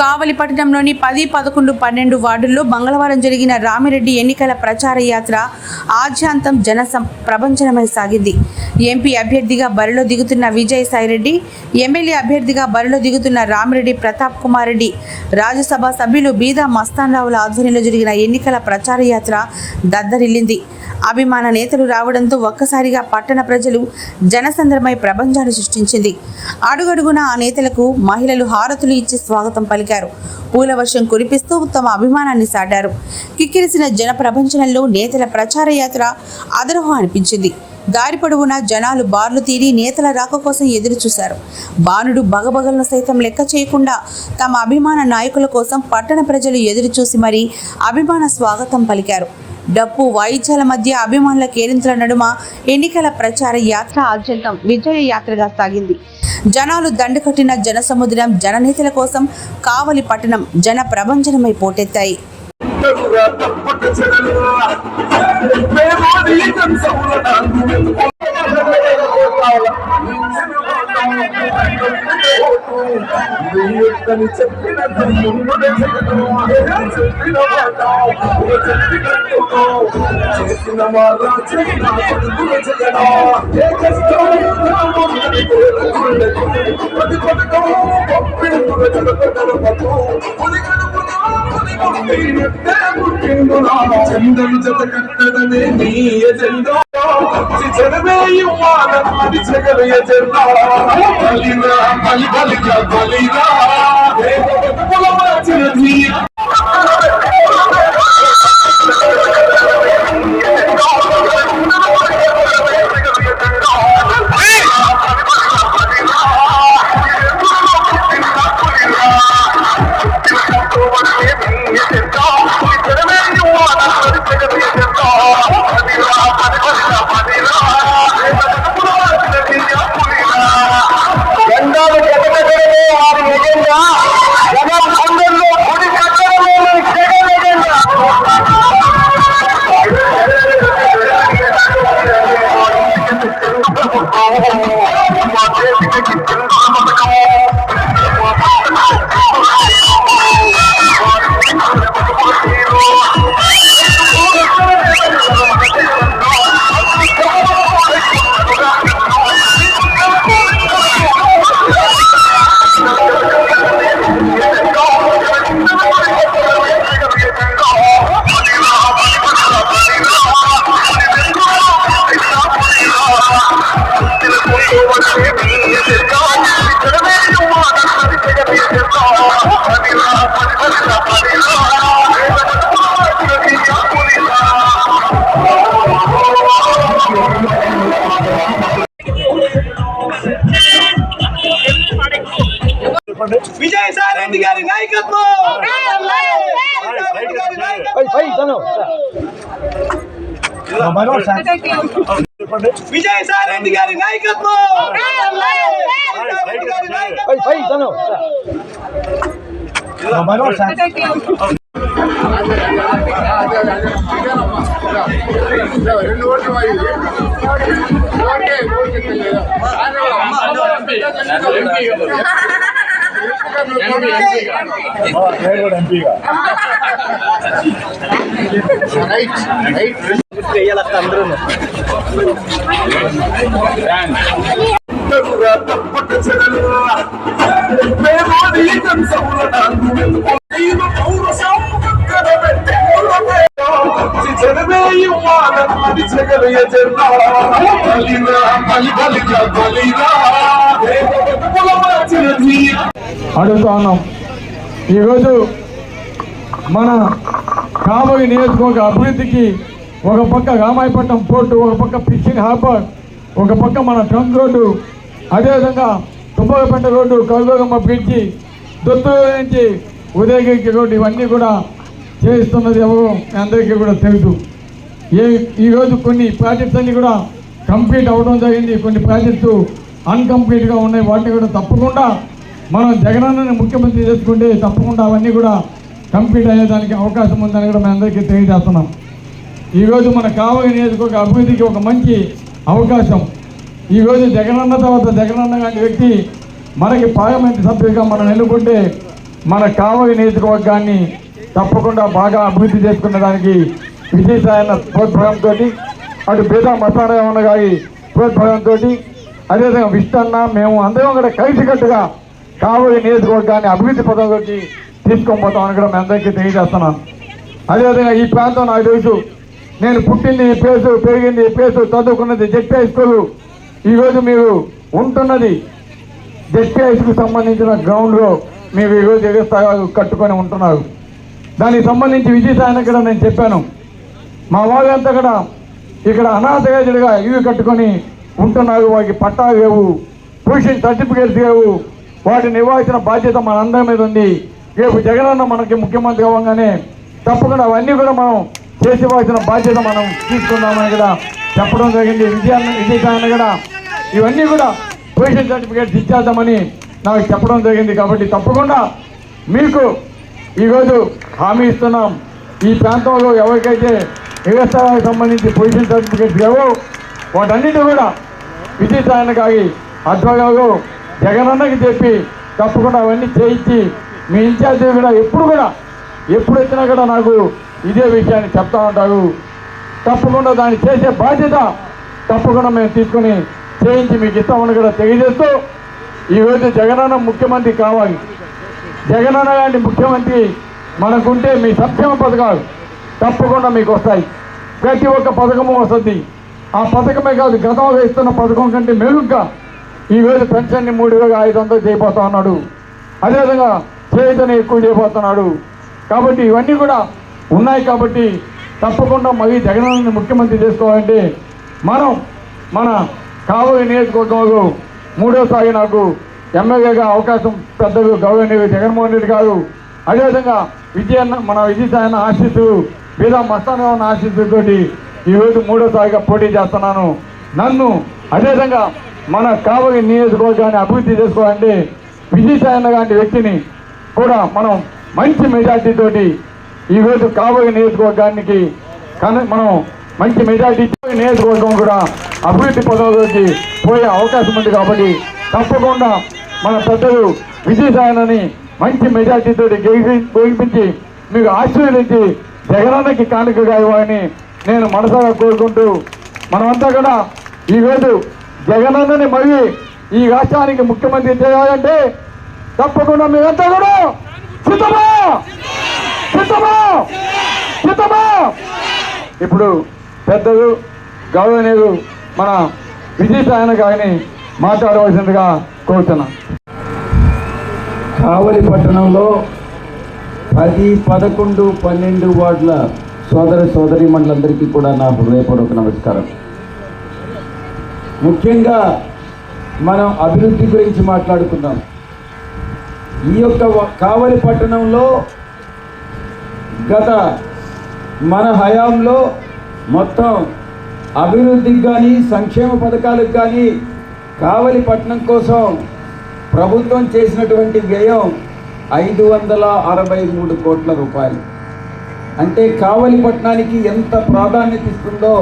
కావలి పట్టణంలోని పది పదకొండు పన్నెండు వార్డుల్లో మంగళవారం జరిగిన రామిరెడ్డి ఎన్నికల ప్రచార యాత్ర ఆద్యాంతం జన ప్రపంచనమై సాగింది. ఎంపీ అభ్యర్థిగా బరిలో దిగుతున్న విజయసాయిరెడ్డి ఎమ్మెల్యే అభ్యర్థిగా బరిలో దిగుతున్న రామిరెడ్డి ప్రతాప్ కుమార్ రెడ్డి రాజ్యసభ సభ్యులు బీదా మస్తాన్రావుల ఆధ్వర్యంలో జరిగిన ఎన్నికల ప్రచార యాత్ర దద్దరిల్లింది. అభిమాన నేతలు రావడంతో ఒక్కసారిగా పట్టణ ప్రజలు జనసంద్రమై ప్రపంచాన్ని సృష్టించింది. అడుగడుగున ఆ నేతలకు మహిళలు హారతులు ఇచ్చి స్వాగతం పలికారు పూల వర్షం కురిపిస్తూ తమ అభిమానాన్ని సాటారు. కిక్కిరిసిన జన ప్రపంచంలో నేతల ప్రచార యాత్ర అదరహం అనిపించింది. దారి పొడవునా జనాలు బార్లు తీరి నేతల రాక కోసం ఎదురు చూశారు. బాణుడు బగబగలను సైతం లెక్క చేయకుండా తమ అభిమాన నాయకుల కోసం పట్టణ ప్రజలు ఎదురు చూసి మరీ అభిమాన స్వాగతం పలికారు. డప్పు వాయిద్యాల మధ్య అభిమానుల కేరింతల నడుమ ఎన్నికల ప్రచార యాత్ర ఆద్యంతం విజయ యాత్రగా సాగింది. జనాలు దండుకట్టిన జన సముద్రం జననేతల కోసం కావలి పట్టణం జన ప్రభంజనమై పోటెత్తాయి. తరురా తప్పక చెడలురా ప్రేమాది కంసముల చెప్పిన చెప్పిన చేసిన ചെന്തം ചെത്ത കട്ടതനെ നീയ ചെന്തോ ചെറുതേയും വാദം മരിച്ച കറിയ ചെന്തോ ബലിത ബലി ബലിക ബലിത విజయసాయి రెడ్డి గారి నాయకత్వం తరురా తప్పక చెడలురా ప్రేమాది కంసముల నాకు నీవు పౌరుషం పక్కన పెట్టి వచ్చి అడుగుతా ఉన్నాం ఈరోజు మన కాబోయే నియోజకవర్గ అభివృద్ధికి ఒక పక్క రామాయపట్నం పోర్టు ఒక పక్క ఫిషింగ్ హార్బర్ ఒక పక్క మన ట్రంక్ రోడ్డు. అదేవిధంగా తుమ్మలపేట రోడ్డు కల్గోగమ్మ బ్రిడ్జి దొత్తూరు నుంచి ఉదయగిరికి రోడ్డు ఇవన్నీ కూడా చేయిస్తున్నది ఎవరు అందరికీ కూడా తెలుసు. ఏ ఈరోజు కొన్ని ప్రాజెక్ట్స్ అన్నీ కూడా కంప్లీట్ అవ్వడం జరిగింది. కొన్ని ప్రాజెక్టు అన్కంప్లీట్గా ఉన్నాయి. వాటిని కూడా తప్పకుండా మనం జగనన్నని ముఖ్యమంత్రి చేసుకుంటే తప్పకుండా అవన్నీ కూడా కంప్లీట్ అయ్యేదానికి అవకాశం ఉందని కూడా మేము అందరికీ తెలియజేస్తున్నాం. ఈరోజు మన కావలి నియోజకవర్గ అభివృద్ధికి ఒక మంచి అవకాశం. ఈరోజు జగనన్న తర్వాత జగనన్న లాంటి వ్యక్తి మనకి పార్లమెంట్ సభ్యుడిగా మనం ఎన్నుకుంటే మన కావలి నియోజకవర్గాన్ని తప్పకుండా బాగా అభివృద్ధి చేసుకున్న దానికి విజయసాయన ప్రోత్సాహంతో అటు బీదా మసారాయమన్న గారి ప్రోత్సాహంతో అదేవిధంగా విష్ణన్న మేము అందరం కూడా కలిసికట్టుగా కావలి నియోజకవర్గాన్ని అభివృద్ధి పదంలోకి తీసుకొని పోతామని కూడా మీ అందరికీ తెలియజేస్తున్నాను. అదేవిధంగా ఈ ప్రాంతం నాకు తెలుసు నేను పుట్టింది ఈ పెరిగింది ఈ చదువుకున్నది జెడ్పీ హై స్కూల్ ఈరోజు మీరు ఉంటున్నది జెడ్పీ హై స్కూల్ సంబంధించిన గ్రౌండ్లో మీరు ఈరోజు ఎగస్తాగా కట్టుకొని ఉంటున్నారు. దానికి సంబంధించి విజయసాయన కూడా నేను చెప్పాను. మా వాళ్ళంతా కూడా ఇక్కడ అనాథగా ఇవి కట్టుకొని ఉంటున్నారు. వారికి పట్టాలు లేవు పొజిషన్ సర్టిఫికేట్స్ లేవు. వాటిని ఇవ్వాల్సిన బాధ్యత మన అందరి మీద ఉంది. రేపు జగనన్న మనకి ముఖ్యమంత్రి అవ్వగానే తప్పకుండా అవన్నీ కూడా మనం చేసి బాధ్యత మనం తీసుకుందామని కూడా చెప్పడం జరిగింది. విజయాన్ని విజయసాయన కూడా ఇవన్నీ కూడా పొజిషన్ సర్టిఫికేట్స్ ఇచ్చేద్దామని నాకు చెప్పడం జరిగింది. కాబట్టి తప్పకుండా మీకు ఈరోజు హామీ ఇస్తున్నాం. ఈ ప్రాంతంలో ఎవరికైతే వ్యవసాయానికి సంబంధించి పొజిషన్ సర్టిఫికేట్స్ లేవో వాటన్నిటి కూడా విజయసాయన కాగి ఆధ్వర్యంలో జగనన్నకి చెప్పి తప్పకుండా అవన్నీ చేయించి మీ ఇన్ఛార్జి కూడా ఎప్పుడు కూడా ఎప్పుడు వచ్చినా కూడా నాకు ఇదే విషయాన్ని చెప్తా ఉంటారు. తప్పకుండా దాన్ని చేసే బాధ్యత తప్పకుండా మేము తీసుకొని చేయించి మీకు ఇస్తామని కూడా తెలియజేస్తూ ఈరోజు జగనన్న ముఖ్యమంత్రి కావాలి. జగనన్న లాంటి ముఖ్యమంత్రి మనకుంటే మీ సంక్షేమ పథకాలు తప్పకుండా మీకు వస్తాయి. ప్రతి ఒక్క పథకము వస్తుంది. ఆ పథకమే కాదు గతంలో ఇస్తున్న పథకం కంటే మెరుగ్గా ఈరోజు పెన్షన్ని మూడు వేల ఐదు వందలు చేయబోతా ఉన్నాడు. అదేవిధంగా చేతను ఎక్కువ చేయబోతున్నాడు కాబట్టి ఇవన్నీ కూడా ఉన్నాయి కాబట్టి తప్పకుండా మళ్ళీ జగనన్నని ముఖ్యమంత్రి చేసుకోవాలంటే మనం మన కావలి నియోజకవర్గంలో మూడోసారి నాకు ఎమ్మెల్యేగా అవకాశం పెద్దలు గౌరవనీయులు జగన్మోహన్ రెడ్డి గారు అదేవిధంగా విజయన్న మన విజయసాయన్న ఆశీస్సు మీద మస్తాన్ ఉన్న ఆశీస్సుతోటి ఈరోజు మూడోసారిగా పోటీ చేస్తున్నాను. నన్ను అదేవిధంగా మన కావలి నియోజకవర్గాన్ని అభివృద్ధి చేసుకోవాలంటే విజయసాయన్న లాంటి వ్యక్తిని కూడా మనం మంచి మెజార్టీతోటి ఈరోజు కాబోయే నియోజకవర్గానికి మనం మంచి మెజార్టీ నియోజకవర్గం కూడా అభివృద్ధి పదంలోకి పోయే అవకాశం ఉంది కాబట్టి తప్పకుండా మన పెద్దలు విజయసాయనని మంచి మెజార్టీతో గెలిపించి మీకు ఆశీర్వదించి జగనానికి కానుకగా ఇవ్వాలని నేను మనసారా కోరుకుంటూ మనమంతా కూడా ఈరోజు జగనన్నని మళ్ళీ ఈ రాష్ట్రానికి ముఖ్యమంత్రి చేయాలంటే తప్పకుండా మీరంతా కూడా సిద్ధమా? ఇప్పుడు పెద్దలు గౌరవనీయులు మన విజయసాయన గారిని మాట్లాడవలసిందిగా కోరుతున్నాను కావలి పట్టణంలో పది పదకొండు పన్నెండు వార్డుల సోదర సోదరి మండలందరికీ కూడా నా హృదయపూర్వక నమస్కారం. ముఖ్యంగా మనం అభివృద్ధి గురించి మాట్లాడుకుందాం. ఈ యొక్క కావలి పట్టణంలో గత మన హయాంలో మొత్తం అభివృద్ధికి కానీ సంక్షేమ పథకాలకు కానీ కావలి పట్టణం కోసం ప్రభుత్వం చేసినటువంటి వ్యయం ఐదు వందల అరవై మూడు కోట్ల రూపాయలు. అంటే కావలి పట్టణానికి ఎంత ప్రాధాన్యత ఇస్తుందో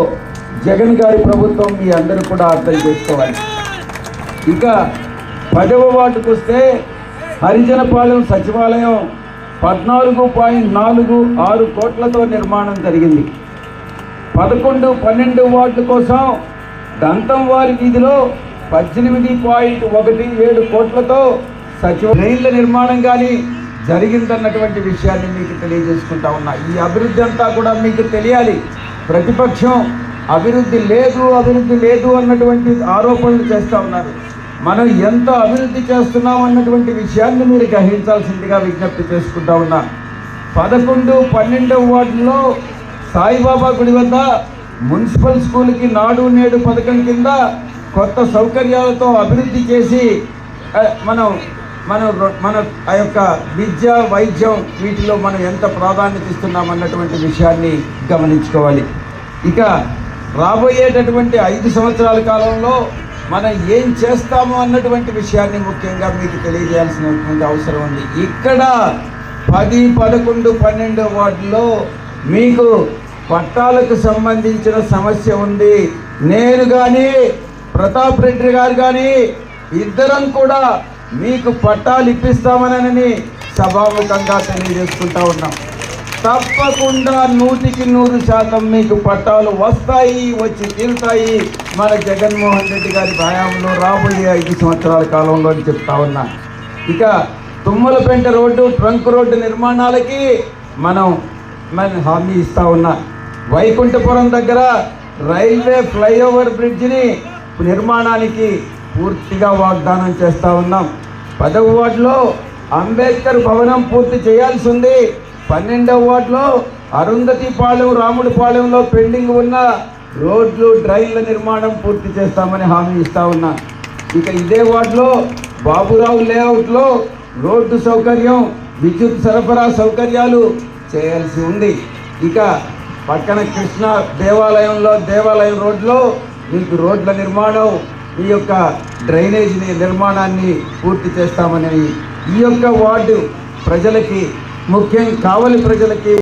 జగన్ గారి ప్రభుత్వం మీ అందరూ కూడా అర్థం చేసుకోవాలి. ఇక పదవ వార్డుకు వస్తే హరిజనపాలెం సచివాలయం పద్నాలుగు పాయింట్ నాలుగు ఆరు కోట్లతో నిర్మాణం జరిగింది. పదకొండు పన్నెండు వార్డుల కోసం దంతంవారి వీధిలో పద్దెనిమిది పాయింట్ ఒకటి ఏడు కోట్లతో సచివ రైళ్ళ నిర్మాణం కానీ జరిగిందన్నటువంటి విషయాన్ని మీకు తెలియజేసుకుంటా ఉన్నా. ఈ అభివృద్ధి అంతా కూడా మీకు తెలియాలి. ప్రతిపక్షం అభివృద్ధి లేదు అభివృద్ధి లేదు అన్నటువంటి ఆరోపణలు చేస్తూ ఉన్నారు. మనం ఎంత అభివృద్ధి చేస్తున్నాం అన్నటువంటి విషయాన్ని మీరు గ్రహించాల్సిందిగా విజ్ఞప్తి చేసుకుంటా ఉన్నా. పదకొండు పన్నెండవ వార్డులో సాయిబాబా గుడి వద్ద మున్సిపల్ స్కూల్కి నాడు నేడు పథకం కింద కొత్త సౌకర్యాలతో అభివృద్ధి చేసి మనం మనం మన ఆ యొక్క విద్య వైద్యం వీటిలో మనం ఎంత ప్రాధాన్యత ఇస్తున్నాం అన్నటువంటి విషయాన్ని గమనించుకోవాలి. ఇక రాబోయేటటువంటి ఐదు సంవత్సరాల కాలంలో మనం ఏం చేస్తాము అన్నటువంటి విషయాన్ని ముఖ్యంగా మీకు తెలియజేయాల్సినటువంటి అవసరం ఉంది. ఇక్కడ పది పదకొండు పన్నెండు వార్డులో మీకు పట్టాలకు సంబంధించిన సమస్య ఉంది. నేను కానీ ప్రతాప్ రెడ్డి గారు కానీ ఇద్దరం కూడా మీకు పట్టాలు ఇప్పిస్తామనని సభాముఖంగా తెలియజేసుకుంటా ఉన్నాం. తప్పకుండా నూటికి నూరు శాతం మీకు పట్టాలు వస్తాయి వచ్చి తీరుతాయి. మన జగన్మోహన్ రెడ్డి గారి హయాంలో రాబోయే ఐదు సంవత్సరాల కాలంలో అని చెప్తా ఉన్నా. ఇక తుమ్మలపెంట రోడ్డు ట్రంక్ రోడ్డు నిర్మాణాలకి మనం మన హామీ ఇస్తా ఉన్నా. వైకుంఠపురం దగ్గర రైల్వే ఫ్లైఓవర్ బ్రిడ్జిని నిర్మాణానికి పూర్తిగా వాగ్దానం చేస్తూ ఉన్నాం. పదవ వార్డులో అంబేద్కర్ భవనం పూర్తి చేయాల్సి ఉంది. పన్నెండవ వార్డులో అరుంధతి పాలెం రాముడి పాలెంలో పెండింగ్ ఉన్న రోడ్లు డ్రైన్ల నిర్మాణం పూర్తి చేస్తామని హామీ ఇస్తా ఉన్నా. ఇక ఇదే వార్డులో బాబురావు లేఅవుట్లో రోడ్డు సౌకర్యం విద్యుత్ సరఫరా సౌకర్యాలు చేయాల్సి ఉంది. ఇక పక్కన కృష్ణ దేవాలయంలో దేవాలయం రోడ్లో మీకు రోడ్ల నిర్మాణం ఈ యొక్క డ్రైనేజీని నిర్మాణాన్ని పూర్తి చేస్తామని ఈ యొక్క వార్డు ప్రజలకి ముఖ్యం కావలి ప్రజలకి